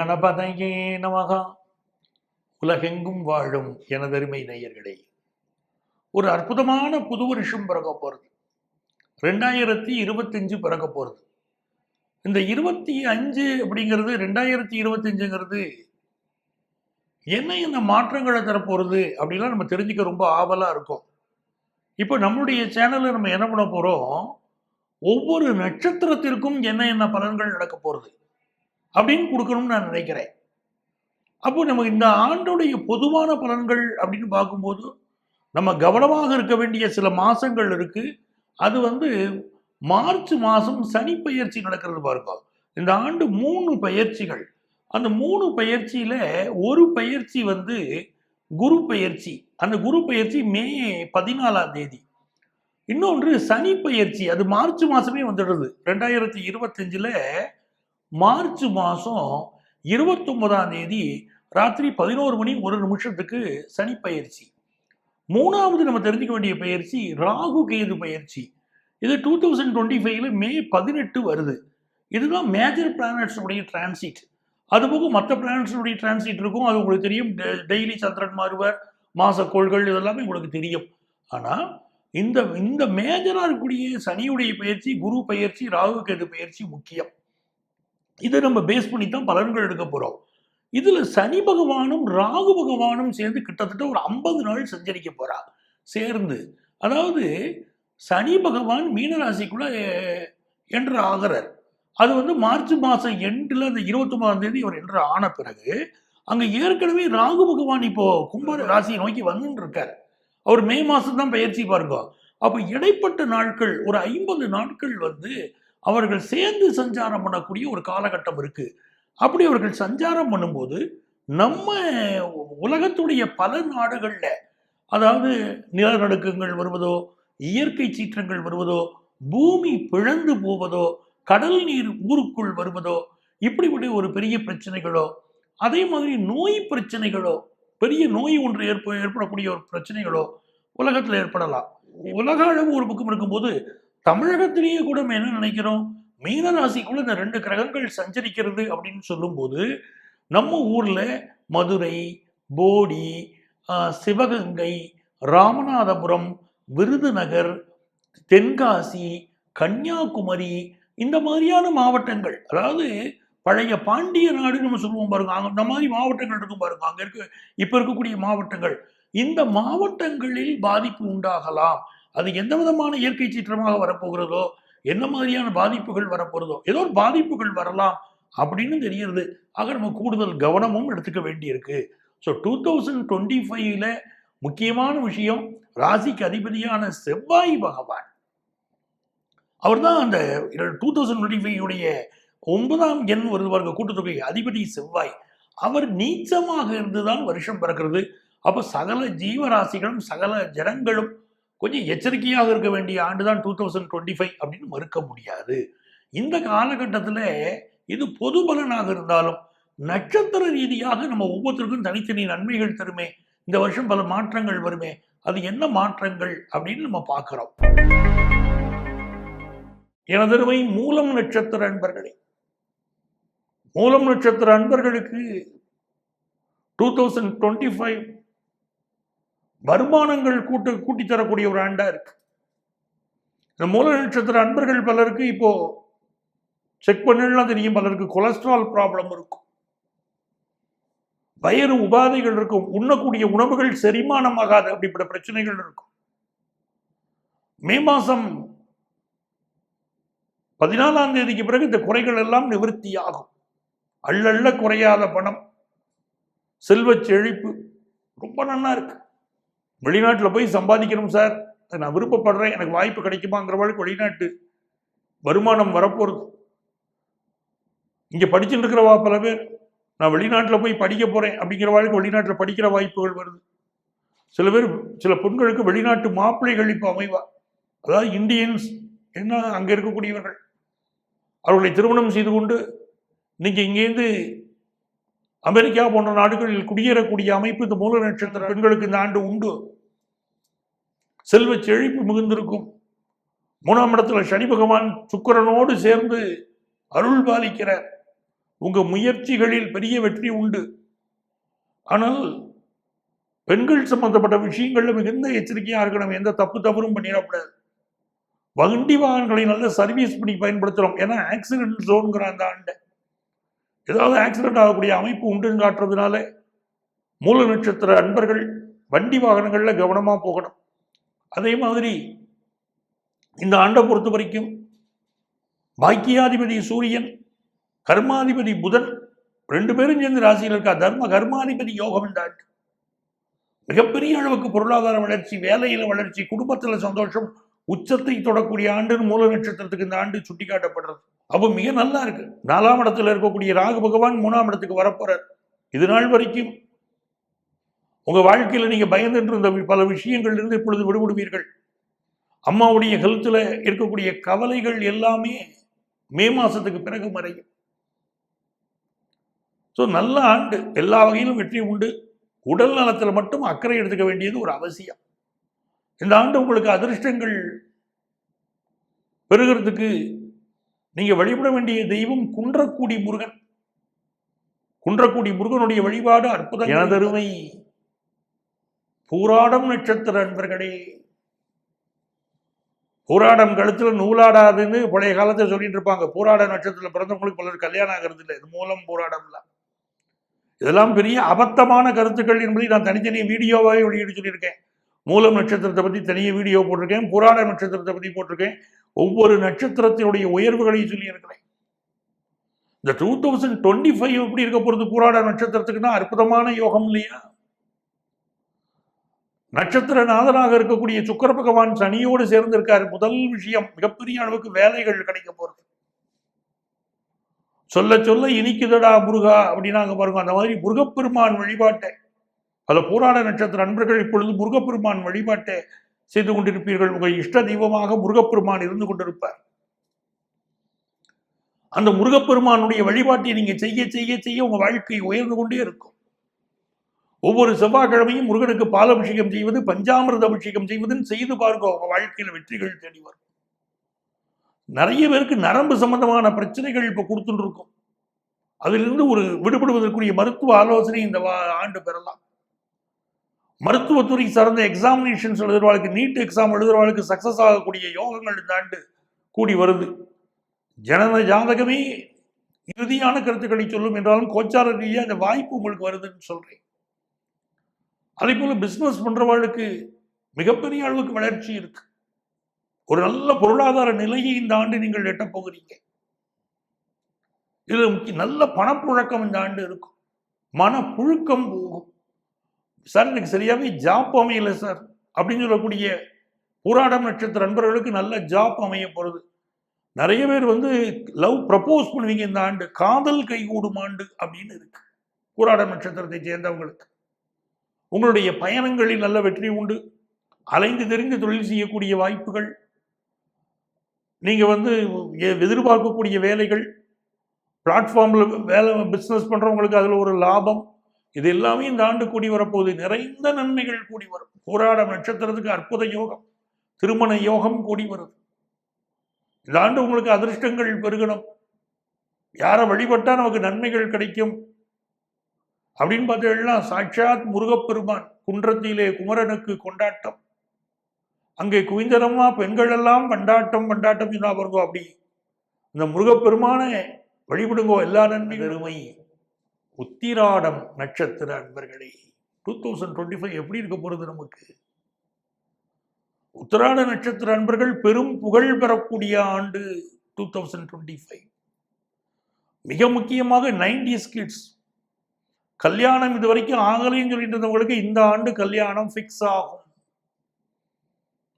கணபதையே நமகா. உலகெங்கும் வாழும் எனதருமை நேயர்களே ஒரு அற்புதமான புது வருஷம் பிறக்க போகிறது ரெண்டாயிரத்தி இருபத்தஞ்சு பிறக்க போகிறது இந்த இருபத்தி அஞ்சு அப்படிங்கிறது ரெண்டாயிரத்தி இருபத்தஞ்சுங்கிறது என்ன என்ன மாற்றங்களை தரப்போகிறது அப்படிலாம் நம்ம தெரிஞ்சுக்க ரொம்ப ஆவலாக இருக்கும். இப்போ நம்மளுடைய சேனலில் நம்ம என்ன பண்ண போகிறோம் ஒவ்வொரு நட்சத்திரத்திற்கும் என்ன என்ன பலன்கள் நடக்க போகிறது அப்படின்னு கொடுக்கணும்னு நான் நினைக்கிறேன். அப்போ நமக்கு இந்த ஆண்டுடைய பொதுவான பலன்கள் அப்படின்னு பார்க்கும்போது நம்ம கவனமாக இருக்க வேண்டிய சில மாதங்கள் இருக்குது அது வந்து மார்ச் மாதம் சனி பயிற்சி நடக்கிறது பாருங்க. இந்த ஆண்டு மூணு பயிற்சிகள். அந்த மூணு பயிற்சியில் ஒரு பயிற்சி வந்து குரு பயிற்சி. அந்த குரு பயிற்சி மே பதினாலாம் தேதி. இன்னொன்று சனி பயிற்சி. அது மார்ச் மாதமே வந்துடுது. ரெண்டாயிரத்தி இருபத்தஞ்சில் மார்ச் மாதம் இருபத்தொன்பதாம் தேதி ராத்திரி பதினோரு மணி ஒரு நிமிஷத்துக்கு சனி பயிற்சி. மூணாவது நம்ம தெரிஞ்சுக்க வேண்டிய பயிற்சி ராகு கேது பயிற்சி. இது டூ தௌசண்ட் டுவெண்ட்டி ஃபைவ்ல மே பதினெட்டு வருது. இதுதான் மேஜர் பிளானட்ஸுடைய டிரான்சிட் அதுபோக மற்ற பிளானட்ஸுடைய டிரான்சிட் இருக்கும். அது உங்களுக்கு தெரியும். டெய்லி சந்திரன் மாறுவர் மாசக்கோள்கள் இதெல்லாமே உங்களுக்கு தெரியும். ஆனால் இந்த இந்த மேஜராக இருக்கக்கூடிய சனியுடைய பயிற்சி குரு பயிற்சி ராகு கேது பயிற்சி முக்கியம். இதை நம்ம பேஸ் பண்ணி தான் பலன்கள் எடுக்க போகிறோம் இதில் சனி பகவானும் ராகு பகவானும் சேர்ந்து கிட்டத்தட்ட ஒரு ஐம்பது நாள் சஞ்சரிக்க போகிறா சேர்ந்து. அதாவது சனி பகவான் மீனராசிக்குள்ள என்று ஆகிறார். அது வந்து மார்ச் மாதம் எண்டில் அந்த இருபத்தொம்பதாம் தேதி அவர் என்று ஆன பிறகு அங்கே ஏற்கனவே ராகு பகவான் இப்போ கும்ப ராசியை நோக்கி வந்துட்டு இருக்கார். அவர் மே மாதம் தான் பயிற்சி பாருங்க அப்போ இடைப்பட்ட நாட்கள் ஒரு ஐம்பது நாட்கள் வந்து அவர்கள் சேர்ந்து சஞ்சாரம் பண்ணக்கூடிய ஒரு காலகட்டம் இருக்குது அப்படி அவர்கள் சஞ்சாரம் பண்ணும்போது நம்ம உலகத்துடைய பல நாடுகளில் அதாவது நிலநடுக்கங்கள் வருவதோ இயற்கை சீற்றங்கள் வருவதோ பூமி பிழந்து போவதோ கடல் நீர் ஊருக்குள் வருவதோ இப்படிப்பட்ட ஒரு பெரிய பிரச்சனைகளோ அதே மாதிரி நோய் பிரச்சனைகளோ பெரிய நோய் ஒன்று ஏற்ப ஏற்படக்கூடிய ஒரு பிரச்சனைகளோ உலகத்தில் ஏற்படலாம். உலக அளவு ஒரு பக்கம் இருக்கும்போது தமிழகத்திலேயே கூட நம்ம என்ன நினைக்கிறோம்? மீனராசிக்குள்ள இந்த ரெண்டு கிரகங்கள் சஞ்சரிக்கிறது அப்படின்னு சொல்லும்போது நம்ம ஊர்ல மதுரை போடி ஆஹ், சிவகங்கை ராமநாதபுரம் விருதுநகர் தென்காசி கன்னியாகுமரி இந்த மாதிரியான மாவட்டங்கள். அதாவது பழைய பாண்டிய நாடு நம்ம சொல்லுவோம் பாருங்க. அங்க அந்த மாதிரி மாவட்டங்கள் இருக்கும் பாருங்க. அங்க இருக்க இப்ப இருக்கக்கூடிய மாவட்டங்கள். இந்த மாவட்டங்களில் பாதிப்பு உண்டாகலாம். அது எந்த விதமான இயற்கை சீற்றமாக வரப்போகிறதோ என்ன மாதிரியான பாதிப்புகள் வரப்போகிறதோ ஏதோ ஒரு பாதிப்புகள் வரலாம் அப்படின்னு தெரியுது ஆக நம்ம கூடுதல் கவனமும் எடுத்துக்க வேண்டியிருக்கு. ஸோ டூ தௌசண்ட் டுவெண்ட்டி ஃபைவ்ல முக்கியமான விஷயம் ராசிக்கு அதிபதியான செவ்வாய் பகவான். அவர் தான் அந்த டூ தௌசண்ட் டுவெண்ட்டி ஃபைவ் உடைய ஒன்பதாம் எண் வருது பாருங்க கூட்டத்தொகை அதிபதி செவ்வாய். அவர் நீச்சமாக இருந்துதான் வருஷம் பிறக்கிறது. அப்போ சகல ஜீவராசிகளும் சகல ஜனங்களும் கொஞ்சம் எச்சரிக்கையாக இருக்க வேண்டிய ஆண்டு தான் டூ தௌசண்ட் டுவெண்ட்டி ஃபைவ் அப்படின்னு மறுக்க முடியாது. இந்த காலகட்டத்தில் இது பொது பலனாக இருந்தாலும் நட்சத்திர ரீதியாக நம்ம ஒவ்வொருத்தருக்கும் தனித்தனி நன்மைகள் தருமே. இந்த வருஷம் பல மாற்றங்கள் வருமே. அது என்ன மாற்றங்கள் அப்படின்னு நம்ம பார்க்குறோம். எனதருமை மூலம் நட்சத்திர அன்பர்களே மூலம் நட்சத்திர அன்பர்களுக்கு டூ தௌசண்ட் டுவெண்ட்டி ஃபைவ் வருமானங்கள் கூட்டு கூட்டி தரக்கூடிய ஒரு ஆண்டா இருக்கு. இந்த மூல நட்சத்திர அன்பர்கள் பலருக்கு இப்போ செக் பண்ணலாம் தெரியும் பலருக்கு கொலஸ்ட்ரால் ப்ராப்ளம் இருக்கும். வயிறு உபாதைகள் இருக்கும் உண்ணக்கூடிய உணவுகள் செரிமானம் ஆகாது அப்படிப்பட்ட பிரச்சனைகள் இருக்கும். மே மாசம் பதினாலாம் தேதிக்கு பிறகு இந்த குறைகள் எல்லாம் நிவர்த்தியாகும் அள்ளள்ள குறையாத பணம் செல்வச் செழிப்பு ரொம்ப நல்லா இருக்கு. வெளிநாட்டில் போய் சம்பாதிக்கணும் சார். நான் விருப்பப்படுறேன். எனக்கு வாய்ப்பு கிடைக்குமாங்கிறவளுக்கு வெளிநாட்டு வருமானம் வரப்போகிறது இங்கே படிச்சுட்டு இருக்கிறவா பல பேர். நான் வெளிநாட்டில் போய் படிக்க போகிறேன் அப்படிங்கிறவாளுக்கு வெளிநாட்டில் படிக்கிற வாய்ப்புகள் வருது. சில பேர் சில பெண்களுக்கு வெளிநாட்டு மாப்பிள்ளைகள் இப்போ அமைவா. அதாவது இந்தியன்ஸ் என்ன அங்கே இருக்கக்கூடியவர்கள். அவர்களை திருமணம் செய்து கொண்டு இன்னைக்கு இங்கேருந்து அமெரிக்கா போன்ற நாடுகளில் குடியேறக்கூடிய அமைப்பு இந்த மூல நட்சத்திர பெண்களுக்கு இந்த ஆண்டு உண்டு. செல்வ செழிப்பு மிகுந்திருக்கும். மூணாம் இடத்துல சனி பகவான் சுக்கரனோடு சேர்ந்து அருள் பாலிக்கிறார் உங்க முயற்சிகளில் பெரிய வெற்றி உண்டு. ஆனால் பெண்கள் சம்பந்தப்பட்ட விஷயங்கள்ல மிகுந்த எச்சரிக்கையாக இருக்கணும். எந்த தப்பு தவறும் பண்ணிடக்கூடாது. வண்டி வாகனங்களை நல்ல சர்வீஸ் பண்ணி பயன்படுத்துறோம். ஏன்னா ஆக்சிடென்ட் ஜோனுங்கிற அந்த ஆண்டை. ஏதாவது ஆக்சிடென்ட் ஆகக்கூடிய அமைப்பு உண்டுன்னு காட்டுறதுனால மூல நட்சத்திர அன்பர்கள் வண்டி வாகனங்கள்ல கவனமா போகணும். அதே மாதிரி இந்த ஆண்டை பொறுத்த வரைக்கும் பாக்கியாதிபதி சூரியன் கர்மாதிபதி புதன் ரெண்டு பேரும் சேர்ந்து ராசியில் இருக்கா? தர்ம கர்மாதிபதி யோகம் இந்த ஆண்டு. மிகப்பெரிய அளவுக்கு பொருளாதார வளர்ச்சி வேலையில வளர்ச்சி குடும்பத்துல சந்தோஷம் உச்சத்தை தொடக்கூடிய ஆண்டுன்னு மூல நட்சத்திரத்துக்கு இந்த ஆண்டு சுட்டிக்காட்டப்படுறது. அப்போ மிக நல்லா இருக்கு. நாலாம் இடத்துல இருக்கக்கூடிய ராகு பகவான் மூணாம் இடத்துக்கு வரப்போறார். இது நாள் வரைக்கும் உங்க வாழ்க்கையில் நீங்க பயந்துட்டு இருந்த பல விஷயங்கள் இருந்து இப்பொழுது விடுபடுவீர்கள். அம்மாவுடைய ஹெல்த்தில் இருக்கக்கூடிய கவலைகள் எல்லாமே மே மாசத்துக்கு பிறகு மறையும். ஸோ நல்ல ஆண்டு. எல்லா வகையிலும் வெற்றி உண்டு. உடல் நலத்தில் மட்டும் அக்கறை எடுத்துக்க வேண்டியது ஒரு அவசியம். இந்த ஆண்டு உங்களுக்கு அதிர்ஷ்டங்கள் பெறுகிறதுக்கு நீங்க வழிபட வேண்டிய தெய்வம் குன்றக்குடி முருகன். குன்றக்குடி முருகனுடைய வழிபாடு அற்புதம் எனதருமை பூராடம் நட்சத்திர அன்பர்களே. பூராடம் கழுத்துல நூலாடாதுன்னு பழைய காலத்துல சொல்லிட்டு இருப்பாங்க. பூராட நட்சத்திரத்துல பிறந்தவங்களுக்கு பலர் கல்யாணம் ஆகிறது இல்லை. இது மூலம் பூராடம்லாம் இதெல்லாம் பெரிய அபத்தமான கருத்துக்கள் என்பதை நான் தனித்தனி வீடியோவாகவே வெளியிட்டு சொல்லியிருக்கேன். மூலம் நட்சத்திரத்தை பற்றி தனியாக வீடியோ போட்டிருக்கேன். புராண நட்சத்திரத்தை பற்றி போட்டிருக்கேன். ஒவ்வொரு நட்சத்திரத்தினுடைய உயர்வுகளையும் சொல்லியிருக்கிறேன். இந்த டூ தௌசண்ட் டுவெண்ட்டி ஃபைவ் எப்படி இருக்க போகிறது புராண நட்சத்திரத்துக்குன்னா அற்புதமான யோகம் இல்லையா? நட்சத்திர நாதனாக இருக்கக்கூடிய சுக்கர பகவான் சனியோடு சேர்ந்திருக்காரு. முதல் விஷயம் மிகப்பெரிய அளவுக்கு வேலைகள் கிடைக்க போறது. சொல்ல சொல்ல இனிக்குதடா முருகா அப்படின்னாங்க பாருங்க. அந்த மாதிரி முருகப்பெருமான் வழிபாட்டை பல பூராட நட்சத்திர நண்பர்கள் இப்பொழுது முருகப்பெருமான் வழிபாட்டை செய்து கொண்டிருப்பீர்கள். உங்கள் இஷ்ட தெய்வமாக முருகப்பெருமான் இருந்து கொண்டிருப்பார். அந்த முருகப்பெருமானுடைய வழிபாட்டை நீங்க செய்ய செய்ய செய்ய உங்க வாழ்க்கை உயர்ந்து கொண்டே இருக்கும். ஒவ்வொரு செவ்வாய்க்கிழமையும் முருகனுக்கு பாலாபிஷேகம் செய்வது பஞ்சாமிரத அபிஷேகம் செய்வதுன்னு செய்து பாருங்க. உங்க வாழ்க்கையில வெற்றிகள் தேடி வரும். நிறைய பேருக்கு நரம்பு சம்பந்தமான பிரச்சனைகள் இப்ப கொடுத்துட்டு இருக்கும். அதிலிருந்து ஒரு விடுபடுவதற்குரிய மருத்துவ ஆலோசனை இந்த வா- ஆண்டு பெறலாம். மருத்துவத்துறை சார்ந்த எக்ஸாமினேஷன்ஸ் எழுதுறவாளுக்கு நீட் எக்ஸாம் எழுதுறவாளுக்கு சக்சஸ் ஆகக்கூடிய யோகங்கள் இந்த ஆண்டு கூடி வருது. ஜனன ஜாதகமே இறுதியான கருத்துக்களை சொல்லும் என்றாலும் கோச்சார ரீதியாக இந்த வாய்ப்பு உங்களுக்கு வருதுன்னு சொல்றேன். அதே போல பிஸ்னஸ் பண்றவாளுக்கு மிகப்பெரிய அளவுக்கு வளர்ச்சி இருக்கு. ஒரு நல்ல பொருளாதார நிலையை இந்த ஆண்டு நீங்கள் எட்டப் போகிறீங்க. இதில் முக்கிய நல்ல பணப்புழக்கம் இந்த ஆண்டு இருக்கும். மனப்புழுக்கம் போகும். சார் எனக்கு சரியாகவே ஜாப் அமையலை சார் அப்படின்னு சொல்லக்கூடிய புராடம் நட்சத்திர நண்பர்களுக்கு நல்ல ஜாப் அமைய போகிறது நிறைய பேர் வந்து லவ் ப்ரப்போஸ் பண்ணுவீங்க இந்த ஆண்டு காதல் கைகூடும் ஆண்டு அப்படின்னு இருக்கு. புராடம் நட்சத்திரத்தை சேர்ந்தவங்களுக்கு. உங்களுடைய பயணங்களில் நல்ல வெற்றி உண்டு. அலைந்து தெரிந்து தொழில் செய்யக்கூடிய வாய்ப்புகள். நீங்கள் வந்து எதிர்பார்க்கக்கூடிய வேலைகள். பிளாட்ஃபார்மில் வேலை பிஸ்னஸ் பண்ணுறவங்களுக்கு அதில் ஒரு லாபம். இது எல்லாமே இந்த ஆண்டு கூடி வரப்போகுது. நிறைந்த நன்மைகள் கூடி வரும். போராடம் நட்சத்திரத்துக்கு அற்புத யோகம் திருமண யோகம் கூடி வருது. இந்த ஆண்டு உங்களுக்கு அதிர்ஷ்டங்கள் பெருகணும். யாரை வழிபட்டா நமக்கு நன்மைகள் கிடைக்கும்? அப்படின்னு பார்த்தீங்கன்னா சாட்சாத் முருகப்பெருமான் குன்றத்திலே குமரனுக்கு கொண்டாட்டம். அங்கே குவிந்தரமா பெண்கள் எல்லாம் பண்டாட்டம் பண்டாட்டம் சொன்னா பாருங்க அப்படி. இந்த முருகப்பெருமானை வழிபடுங்கோ எல்லா நன்மைகளுமே. உத்திராடம் நட்சத்திர அன்பர்களே டூ தௌசண்ட் டுவெண்ட்டி ஃபைவ் எப்படி இருக்க போகிறது நமக்கு? உத்திராட நட்சத்திர அன்பர்கள் பெரும் புகழ் பெறக்கூடிய ஆண்டு டூ தௌசண்ட் டுவெண்ட்டி ஃபைவ் மிக முக்கியமாக நைன்டிஸ் கிட்ஸ் கல்யாணம் இது வரைக்கும் ஆகலைன்னு சொல்லிட்டு இருந்தவங்களுக்கு இந்த ஆண்டு கல்யாணம் ஃபிக்ஸ் ஆகும்.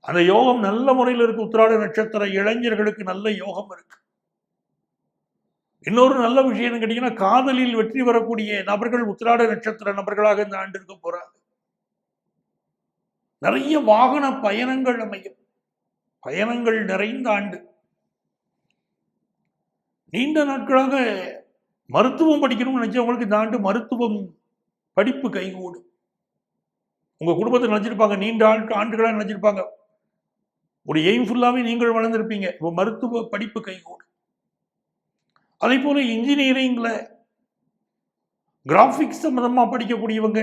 அந்த யோகம் நல்ல முறையில் இருக்கு. உத்திராட நட்சத்திர இளைஞர்களுக்கு நல்ல யோகம் இருக்கு. இன்னொரு நல்ல விஷயம் என்ன கேட்டீங்கன்னா காதலில் வெற்றி பெறக்கூடிய நபர்கள் உத்திராட நட்சத்திர நபர்களாக இந்த ஆண்டு இருக்க போறாங்க. நிறைய வாகன பயணங்கள் அமையும். பயணங்கள் நிறைந்த ஆண்டு. நீண்ட நாட்களாக மருத்துவம் படிக்கணும்னு நினைச்சவங்களுக்கு இந்த ஆண்டு மருத்துவம் படிப்பு கைகூடும். உங்க குடும்பத்தை நினைச்சிருப்பாங்க நீண்ட ஆண்டு ஆண்டுகளாக நினைச்சிருப்பாங்க. ஒரு எய்ம் ஃபுல்லாவே நீங்கள் வளர்ந்துருப்பீங்க. இப்போ மருத்துவ படிப்பு கைகூடும். அதே போல இன்ஜினியரிங்கில் கிராஃபிக்ஸ் சம்மந்தமாக படிக்கக்கூடியவங்க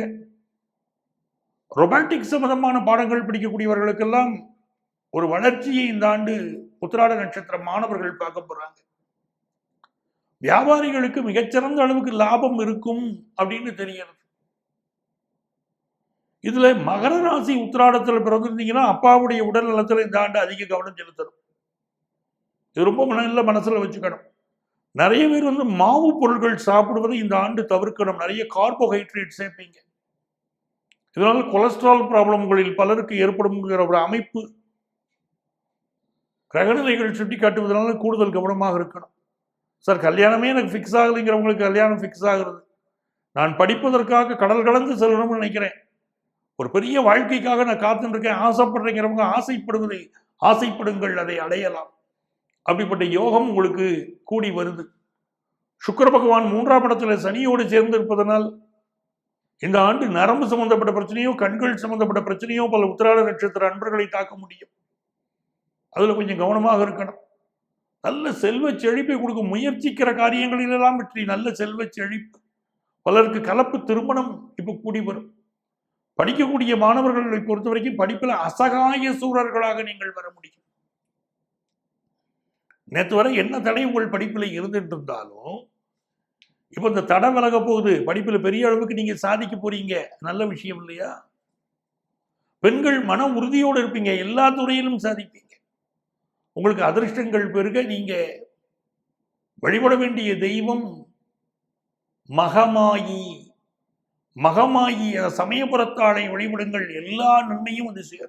ரொபாட்டிக் சம்மந்தமான பாடங்கள் படிக்கக்கூடியவர்களுக்கெல்லாம் ஒரு வளர்ச்சியை இந்த ஆண்டு உத்திராட நட்சத்திர மாணவர்கள் பார்க்க போறாங்க. வியாபாரிகளுக்கு மிகச்சிறந்த அளவுக்கு லாபம் இருக்கும் அப்படின்னு தெரிகிறது. இதுல மகர ராசி உத்திராடத்தில் பிறந்திருந்தீங்கன்னா அப்பாவுடைய உடல் நலத்தில் இந்த ஆண்டு அதிக கவனம் செலுத்தணும். இது ரொம்ப நல்ல மனசுல வச்சுக்கணும். நிறைய பேர் வந்து மாவு பொருட்கள் சாப்பிடுவதை இந்த ஆண்டு தவிர்க்கணும். நிறைய கார்போஹைட்ரேட் சேர்ப்பீங்க. இதனால கொலஸ்ட்ரால் ப்ராப்ளம்களில் பலருக்கு ஏற்படும்ங்கிற ஒரு அமைப்பு. கிரகநிலைகள் சுட்டி காட்டுவதனால கூடுதல் கவனமாக இருக்கணும். சார் கல்யாணமே எனக்கு ஃபிக்ஸ் ஆகலைங்கிறவங்களுக்கு கல்யாணம் ஃபிக்ஸ் ஆகுறது. நான் படிப்பதற்காக கடல் கடந்து செல்லணும்னு நினைக்கிறேன். ஒரு பெரிய வாழ்க்கைக்காக நான் காத்துட்டு இருக்கேன். ஆசைப்படுறேங்கிறவங்க ஆசைப்படுவதை ஆசைப்படுங்கள் அதை அடையலாம். அப்படிப்பட்ட யோகம் உங்களுக்கு கூடி வருது. சுக்கர பகவான் மூன்றாம் இடத்துல சனியோடு சேர்ந்து இருப்பதனால் இந்த ஆண்டு நரம்பு சம்பந்தப்பட்ட பிரச்சனையோ கண்கள் சம்பந்தப்பட்ட பிரச்சனையோ பல உத்திராட நட்சத்திர அன்பர்களை தாக்க முடியும். அதில் கொஞ்சம் கவனமாக இருக்கணும். நல்ல செல்வ செழிப்பை கொடுக்க முயற்சிக்கிற காரியங்களிலெல்லாம் வெற்றி நல்ல செல்வ செழிப்பு. பலருக்கு கலப்பு திருமணம் இப்போ கூடி வரும். படிக்கக்கூடிய மாணவர்களை பொறுத்த வரைக்கும் படிப்பில் அசகாய சூழர்களாக நீங்கள் வர முடியும். நேற்று வரை என்ன தடை உங்கள் படிப்பில் இருந்துட்டு இருந்தாலும் இப்போ இந்த தடை விலக போகுது. படிப்பில் பெரிய அளவுக்கு நீங்க சாதிக்க போறீங்க. நல்ல விஷயம் இல்லையா? பெண்கள் மன உறுதியோடு இருப்பீங்க. எல்லா துறையிலும் சாதிப்பீங்க. உங்களுக்கு அதிர்ஷ்டங்கள் பெருக நீங்க வழிபட வேண்டிய தெய்வம் மகமாயி. மகமாயி அந்த சமயபுரத்தாளை வழிபடுங்கள். எல்லா நன்மையும் வந்து சேரும்.